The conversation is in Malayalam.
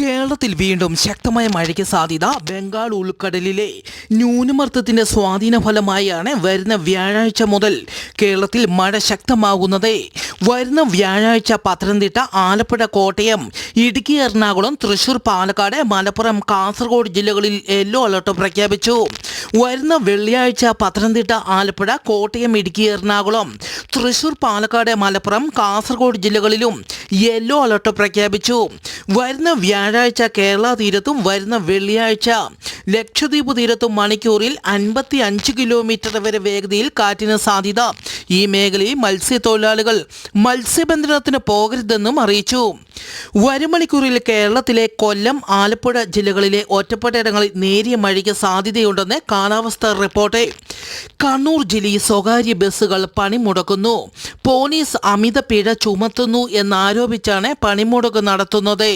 കേരളത്തിൽ വീണ്ടും ശക്തമായ മഴയ്ക്ക് സാധ്യത. ബംഗാൾ ഉൾക്കടലിലെ ന്യൂനമർദ്ദത്തിന്റെ സ്വാധീന ഫലമായാണ് വരുന്ന വ്യാഴാഴ്ച മുതൽ കേരളത്തിൽ മഴ ശക്തമാകുന്നത്. വരുന്ന വ്യാഴാഴ്ച പത്തനംതിട്ട ആലപ്പുഴ കോട്ടയം ഇടുക്കി എറണാകുളം തൃശൂർ പാലക്കാട് മലപ്പുറം കാസർഗോഡ് ജില്ലകളിൽ യെല്ലോ അലർട്ട് പ്രഖ്യാപിച്ചു. വരുന്ന വെള്ളിയാഴ്ച പത്തനംതിട്ട ആലപ്പുഴ കോട്ടയം ഇടുക്കി എറണാകുളം തൃശൂർ പാലക്കാട് മലപ്പുറം കാസർഗോഡ് ജില്ലകളിലും യെല്ലോ അലർട്ട് പ്രഖ്യാപിച്ചു. വരുന്ന വ്യാഴാഴ്ച കേരള തീരത്തും വരുന്ന വെള്ളിയാഴ്ച ലക്ഷദ്വീപ് തീരത്തും മണിക്കൂറിൽ അൻപത്തി അഞ്ച് കിലോമീറ്റർ വരെ വേഗതയിൽ കാറ്റിന് സാധ്യത. ഈ മേഖലയിൽ മത്സ്യത്തൊഴിലാളികൾ മത്സ്യബന്ധനത്തിന് പോകരുതെന്നും അറിയിച്ചു. വരും കേരളത്തിലെ കൊല്ലം ആലപ്പുഴ ജില്ലകളിലെ ഒറ്റപ്പെട്ടയിടങ്ങളിൽ നേരിയ മഴയ്ക്ക് സാധ്യതയുണ്ടെന്ന് കാലാവസ്ഥാ റിപ്പോർട്ട്. കണ്ണൂർ ജില്ലയിൽ സ്വകാര്യ ബസ്സുകൾ പണിമുടക്കുന്നു. പോലീസ് അമിത പിഴ ചുമത്തുന്നു എന്നാരോപിച്ചാണ് പണിമുടക്ക് നടത്തുന്നത്.